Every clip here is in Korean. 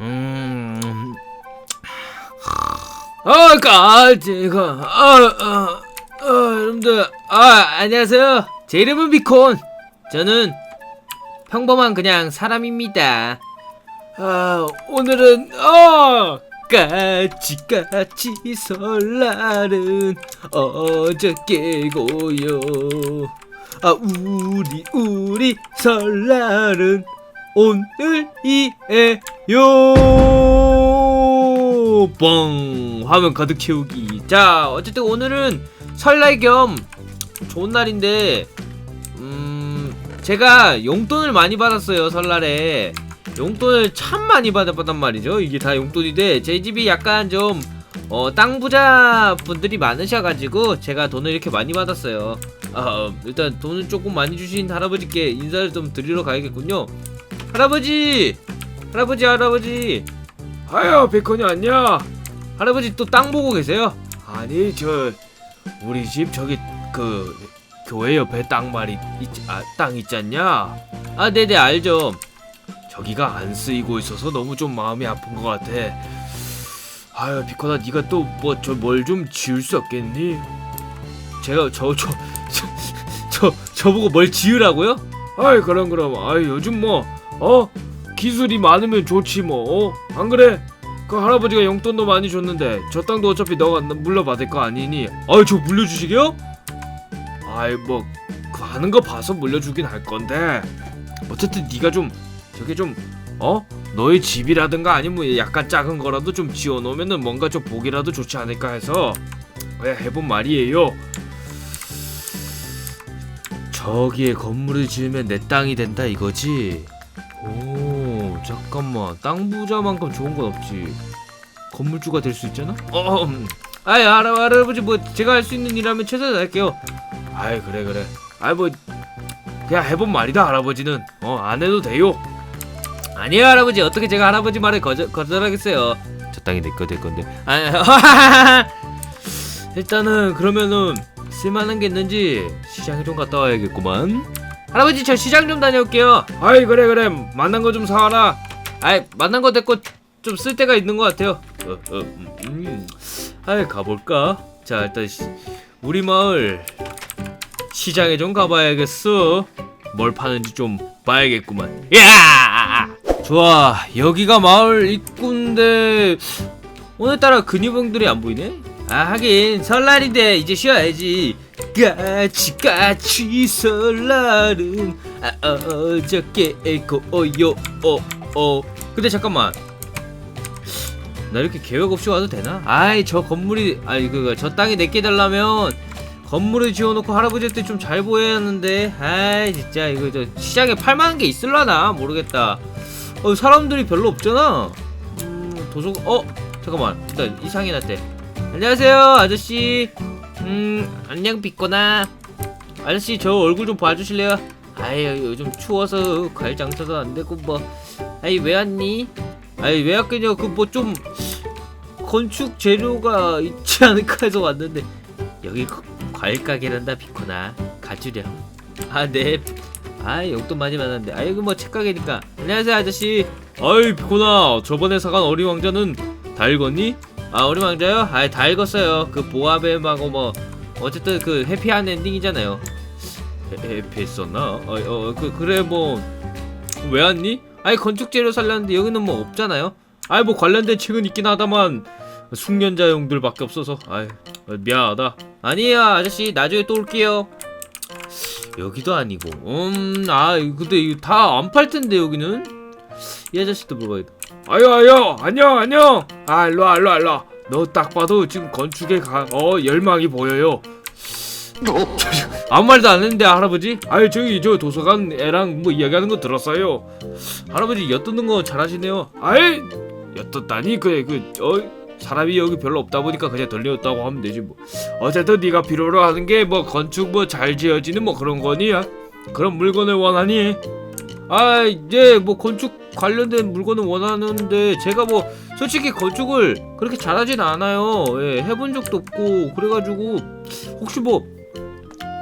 음. 아, 까지가. 아, 아, 아, 여러분들. 아, 안녕하세요. 제 이름은 비콘. 저는 평범한 그냥 사람입니다. 아, 오늘은 아, 까치까치 설날은 어저께고요. 아, 우리 우리 설날은 오늘이에요. 뻥 화면 가득 채우기. 자, 어쨌든 오늘은 설날 겸 좋은 날인데, 음, 제가 용돈을 많이 받았어요 설날에. 용돈을 참 많이 받았단 말이죠. 이게 다 용돈인데 제 집이 약간 좀 어, 땅 부자 분들이 많으셔가지고 제가 돈을 이렇게 많이 받았어요. 아, 일단 돈을 조금 많이 주신 할아버지께 인사를 좀 드리러 가야겠군요. 할아버지, 할아버지, 할아버지. 아유, 베컨이 왔냐? 할아버지 또 땅 보고 계세요? 아니, 저 우리 집 저기 그 교회 옆에 땅 말이 있, 아, 땅 있지 않냐? 아, 네네 알죠. 저기가 안 쓰이고 있어서 너무 좀 마음이 아픈 것 같아. 아유 비코나 네가 또 뭐 저 뭘 좀 지을 수 없겠니? 제가 저저 저 저 저 보고 뭘 지으라고요? 아이 그럼 그럼 아이 요즘 뭐 어 기술이 많으면 좋지 뭐안 그래? 그 할아버지가 용돈도 많이 줬는데 저 땅도 어차피 너가 물려받을 거 아니니? 아이 저 물려주시게요? 아이 뭐 그 하는 거 봐서 물려주긴 할 건데 어쨌든 네가 좀 저게 좀 어? 너의 집이라든가 아니면 뭐 약간 작은 거라도 좀 지어놓으면은 뭔가 좀 보기라도 좋지 않을까 해서 왜 해본 말이에요. 저기에 건물을 지으면 내 땅이 된다 이거지? 오 잠깐만 땅 부자만큼 좋은 건 없지. 건물주가 될 수 있잖아? 어, 음. 아이 할아 할아버지 뭐 제가 할 수 있는 일하면 최선을 다할게요. 아이 그래 그래. 아이 뭐 그냥 해본 말이다 할아버지는 어 안 해도 돼요. 아니에요 할아버지 어떻게 제가 할아버지 말을 거절, 거절하겠어요 저 땅이 내 거 될 건데 아, 일단은 그러면은 쓸만한 게 있는지 시장에 좀 갔다 와야겠구만 할아버지 저 시장 좀 다녀올게요. 아이 그래 그래. 만난 거 좀 사와라. 아이 만난 거 됐고 좀 쓸 데가 있는 것 같아요. 어, 어, 음, 음. 아이 가볼까? 자 일단 시, 우리 마을 시장에 좀 가봐야겠어. 뭘 파는지 좀 봐야겠구만. 야! 좋아. 여기가 마을 입구인데 오늘따라 근육병들이 안 보이네? 아 하긴 설날인데 이제 쉬어야지 까치 까치 설날은 아, 어저께 고요. 어어. 근데 잠깐만. 나 이렇게 계획 없이 와도 되나? 아이 저 건물이 아이 그저 땅이 내게 달라면 건물을 지어놓고 할아버지한테 좀 잘 보여야 하는데. 아이 진짜 이거 저 시장에 팔만한 게 있을라나? 모르겠다. 어 사람들이 별로 없잖아. 음 도서 어? 잠깐만. 일단 이상이 났대 안녕하세요 아저씨 음 안녕 빗거나. 아저씨 저 얼굴 좀 봐주실래요? 아유 요즘 추워서 과일 장사도 안 되고 뭐. 아이 왜 왔니? 아이 왜 왔겠냐? 그 뭐 좀 건축 재료가 있지 않을까 해서 왔는데. 여기 거- 과일 가게란다 비코나. 가주렴. 아네. 아 용돈 많이 받았는데. 아이고 뭐 책가게니까. 안녕하세요 아저씨. 아이 비코나. 저번에 사간 어린 왕자는 다 읽었니? 아 어린 왕자요? 아다 읽었어요. 그 보아뱀하고 뭐 어쨌든 그 해피한 엔딩이잖아요. 해, 해피했었나? 어그 그래 뭐 왜 왔니? 아이 건축 재료 살렸는데 여기는 뭐 없잖아요. 아이 뭐 관련된 책은 있긴 하다만 숙련자용들 밖에 없어서. 아이 미안하다. 아니에요 아저씨 나중에 또 올게요. 여기도 아니고. 음아 근데 이거 다안 팔 텐데 여기는? 이 아저씨도 물어봐야겠다 아유 아유 안녕 안녕. 아 일로와 일로와 일로와 너 딱 봐도 지금 건축에 가, 어 열망이 보여요. 아무 말도 안 했는데 할아버지? 아유 저기 저 도서관 애랑 뭐 이야기하는 거 들었어요. 할아버지 엿듣는 거 잘하시네요. 아이 엿듣다니? 그래 그어 사람이 여기 별로 없다 보니까 그냥 들렸다고 하면 되지 뭐. 어쨌든 네가 필요로 하는 게 뭐 건축 뭐 잘 지어지는 뭐 그런 거니? 야 그런 물건을 원하니? 아 이제 뭐 건축 관련된 물건을 원하는데 제가 뭐 솔직히 건축을 그렇게 잘하진 않아요. 예, 해본 적도 없고 그래가지고 혹시 뭐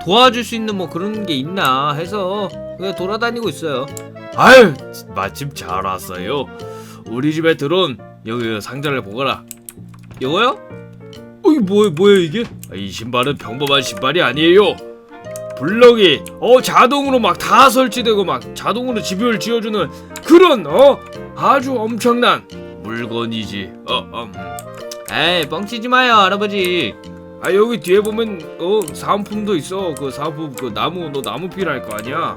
도와줄 수 있는 뭐 그런 게 있나 해서 그냥 돌아다니고 있어요. 아유 마침 잘 왔어요. 우리 집에 들어온 여기 상자를 보거라. 이거요? 어, 이게 뭐야 뭐야 이게? 아, 이 신발은 평범한 신발이 아니에요 블럭이 어 자동으로 막 다 설치되고 막 자동으로 집을 지어주는 그런 어 아주 엄청난 물건이지. 어 음. 에이 뻥치지 마요 할아버지. 아 여기 뒤에 보면 어 사은품도 있어. 그 사은품 그 나무 너 나무 필요할 거 아니야?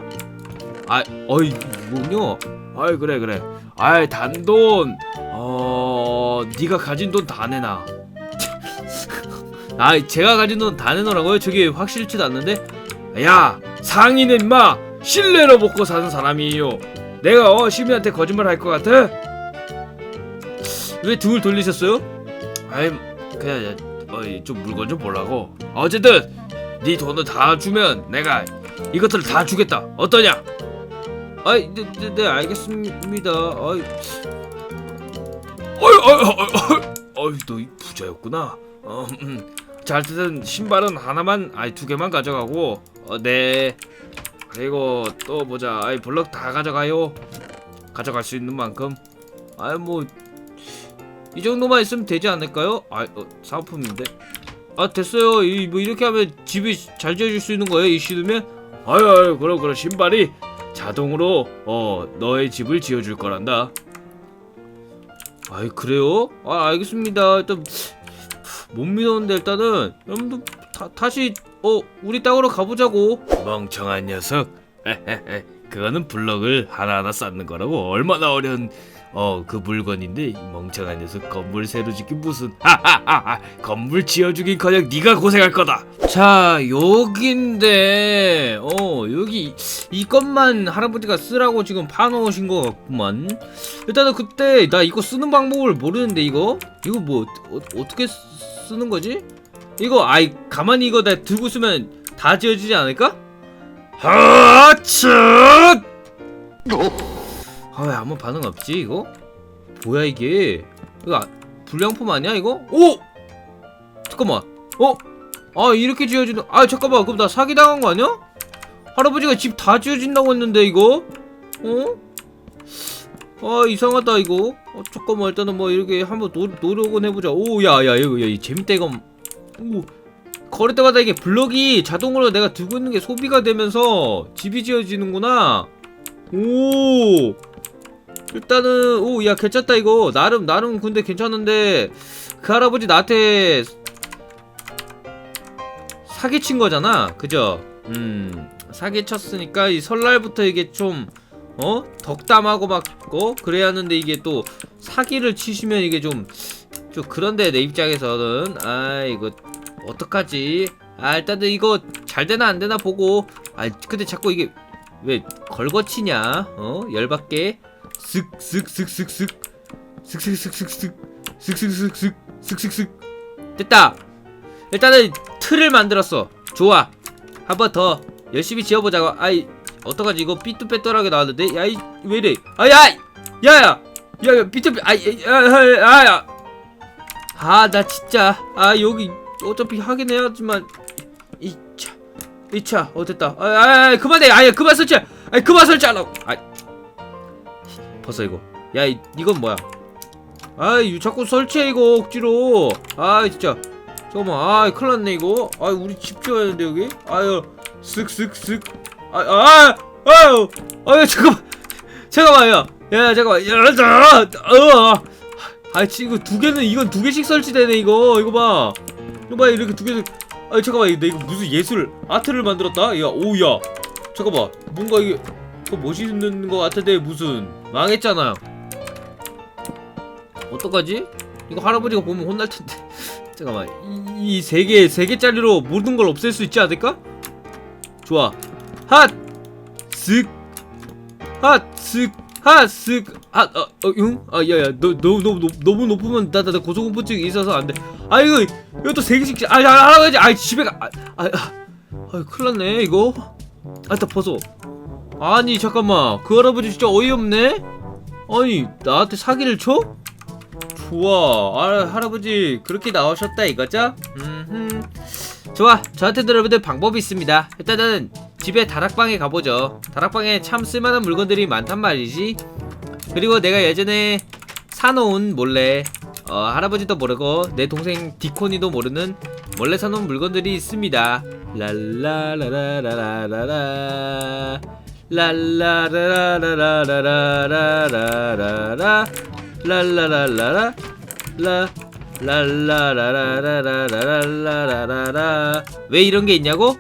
아 어이 이군요 아이 그래 그래. 아이 단돈. 어 네가 가진 돈 다 내놔. 아 제가 가진 돈 다 내놓으라고요? 저게 확실치도 않는데 야 상의는 임마 신뢰로 먹고 사는 사람이에요 내가 어 시민한테 거짓말 할 것 같아? 왜 등을 돌리셨어요? 아이 그냥 어, 좀 물건 좀 보려고 어쨌든 네 돈을 다 주면 내가 이것들을 다 주겠다 어떠냐? 아이 네, 네, 네 알겠습니다 아이 어이 어이 어이 어이 너이 부자였구나 어, 음. 자 어쨌든 신발은 하나만 아이 두 개만 가져가고 어 네 그리고 또 보자 아이 블럭 다 가져가요 가져갈 수 있는 만큼 아이 뭐 이 정도만 있으면 되지 않을까요? 아, 어, 사은품인데. 아, 됐어요. 이, 뭐 이렇게 하면 집이 잘 지어질 수 있는 거예요. 이 신으면. 아유, 아유, 그럼 그럼 신발이 자동으로 어 너의 집을 지어줄 거란다. 아이 그래요? 아 알겠습니다. 일단 못 믿었는데 일단은 여러분들 다, 다시 어 우리 땅으로 가보자고. 멍청한 녀석. 그거는 블럭을 하나하나 쌓는 거라고 얼마나 어려운 어 그 물건인데 이 멍청한 녀석 건물 새로 짓기 무슨 하하하하. 건물 지어주긴커녕 네가 고생할 거다. 자 여긴데 어 여기 이것만 할아버지가 쓰라고 지금 파놓으신 거 같구만. 일단은 그때 나 이거 쓰는 방법을 모르는데 이거? 이거 뭐 어, 어떻게 쓰- 쓰는 거지 이거 아이 가만히 이거 다 들고 쓰면 다 지어지지 않을까 하츠 아왜 아무 반응 없지 이거? 뭐야 이게? 이거 아- 불량품 아니야 이거? 오! 잠깐만 어? 아 이렇게 지어지는 아 잠깐만 그럼 나 사기당한 거 아니야? 할아버지가 집 다 지어진다고 했는데 이거? 어? 아 이상하다 이거 어, 잠깐만 일단은 뭐 이렇게 한번 노, 노력은 해보자 오 야야 이거 야, 이 재밌다 이거 오 거릴 때마다 이게 블럭이 자동으로 내가 들고 있는 게 소비가 되면서 집이 지어지는구나. 오! 일단은 오 야 괜찮다 이거. 나름 나름 근데 괜찮은데 그 할아버지 나한테 사기친 거잖아. 그죠? 음 사기쳤으니까 이 설날부터 이게 좀 어? 덕담하고 막 어? 그래야 하는데 이게 또 사기를 치시면 이게 좀좀 그런데 내 입장에서는. 아 이거 어떡하지? 아 일단은 이거 잘 되나 안 되나 보고. 아 근데 자꾸 이게 왜 걸거치냐? 어? 열받게? 쓱쓱쓱쓱쓱 쓱쓱쓱쓱쓱 쓱쓱쓱쓱 쓱쓱쓱 됐다. 일단은 틀을 만들었어. 좋아. 한 번 더 열심히 지어보자고. 아이 어떡하지? 이거 삐뚤빼뚤하게 나왔는데? 야이 왜이래? 아야 야야 야야 삐뚤삐 아야야야. 아나 진짜. 아 여기 어차피 하긴 해야지만. 이차 이차 어 됐다. 아, 아, 아 그만해. 아야 그만 설치. 아 그만 설치하라고. 아 벗어 이거. 야 이, 이건 뭐야? 아이 자꾸 설치해 이거 억지로. 아 진짜. 잠깐만. 아 큰일 났네 이거. 아 우리 집 지어야 되는데 여기? 아유 쓱쓱쓱 아아 아유. 아유 잠깐만. 잠깐만요 야 잠깐만. 야 어. 아 지금 두 개는 이건 두 개씩 설치되네 이거. 이거 봐 이거 봐 이렇게 두 개씩 아 잠깐만 이거 이거 무슨 예술 아트를 만들었다? 야 오야. 잠깐만 뭔가 이게 더 멋있는 거 같은데 무슨. 망했잖아. 어떡하지? 이거 할아버지가 보면 혼날 텐데. 잠깐만 이세 개 세 개짜리로 모든 걸 없앨 수 있지 않을까? 좋아. 핫 쓱 핫 쓱 핫 쓱 핫어응? 아 야야 너너 너 너무 높으면 나 나 나 고소공포증이 있어서 안 돼 아 이거 이것도 세 개씩 아 야, 할아버지 아 집에 아, 아, 아, 큰일 났네 이거 아 일단 벗어 아니 잠깐만 그 할아버지 진짜 어이없네 아니 나한테 사기를 쳐? 좋아 아, 할아버지 그렇게 나오셨다 이거죠? 음 좋아 저한테도 여러분들 방법이 있습니다 일단은 집에 다락방에 가보죠. 다락방에 참 쓸만한 물건들이 많단 말이지. 그리고 내가 예전에 사놓은 몰래 어, 할아버지도 모르고 내 동생 디코니도 모르는 몰래 사놓은 물건들이 있습니다. 랄라라라라라라라 랄라라라라라라라라라 랄라라라라 라 랄라라라라라라라라라 왜 이런 게 있냐고?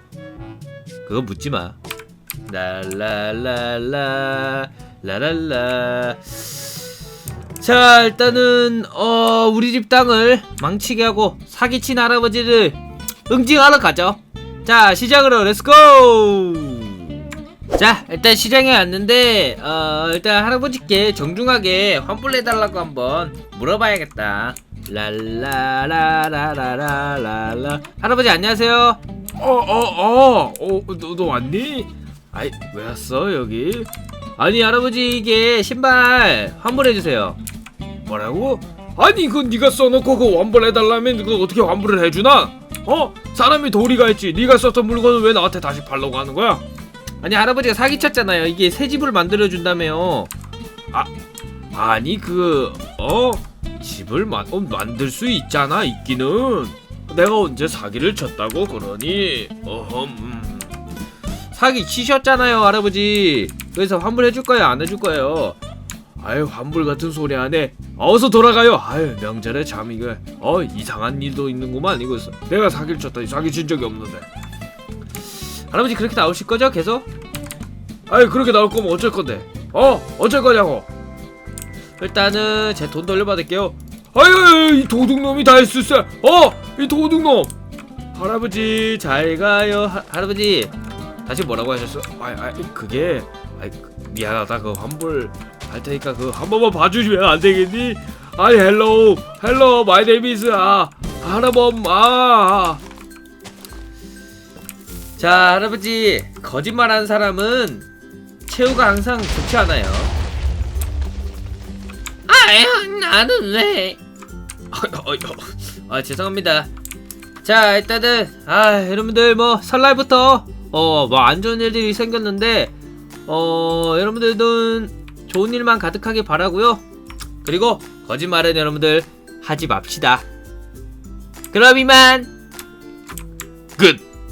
그거 묻지 마. 랄랄랄라 라랄라 자 일단은 어 우리 집 땅을 망치게 하고 사기친 할아버지를 응징하러 가죠. 자 시장으로 렛츠고 자 일단 시장에 왔는데 어 일단 할아버지께 정중하게 환불해달라고 한번 물어봐야겠다. 랄라라라라라라 할아버지 안녕하세요. 어어어 어, 너, 너 왔니? 아이 왜 왔어 여기? 아니 할아버지 이게 신발 환불해주세요 뭐라고? 아니 그건 네가 써놓고 그거 환불해달라면 그거 어떻게 환불을 해주나? 어? 사람이 도리가 있지 네가 썼던 물건을 왜 나한테 다시 팔려고 하는 거야? 아니 할아버지가 사기쳤잖아요. 이게 새 집을 만들어 준다며요. 아니 그 어? 집을 마, 어, 만들 수 있잖아 있기는 내가 언제 사기를 쳤다고 그러니 어흠 음. 사기 치셨잖아요, 할아버지. 그래서 환불해 줄 거예요, 안 해줄 거예요. 아유 환불 같은 소리 안 해. 어서 돌아가요. 아유 명절에 참 이거 어 이상한 일도 있는구만 이거 내가 사기를 쳤다니 사기 친 적이 없는데. 할아버지 그렇게 나오실 거죠, 계속? 아유 그렇게 나올 거면 어쩔 건데? 어 어쩔 거냐고? 일단은 제 돈 돌려받을게요. 아유 이 도둑놈이 다 했을세 어이 도둑놈. 할아버지 잘 가요, 하, 할아버지. 다시 뭐라고 하셨어? 아이 아이 그게 그, 미안하다. 그 환불 할 테니까 그 한 번만 봐주시면 안 되겠니 아이 헬로 헬로 마이 이즈 아 하나범 아 자, 할아버지 거짓말하는 사람은 최후가 항상 좋지 않아요. 아유, 나는 왜? 아 죄송합니다. 자 일단은 아 여러분들 뭐 설날부터 어 뭐 안 좋은 일들이 생겼는데 어 여러분들도 좋은 일만 가득하게 바라고요. 그리고 거짓말은 여러분들 하지 맙시다. 그럼 이만 끝.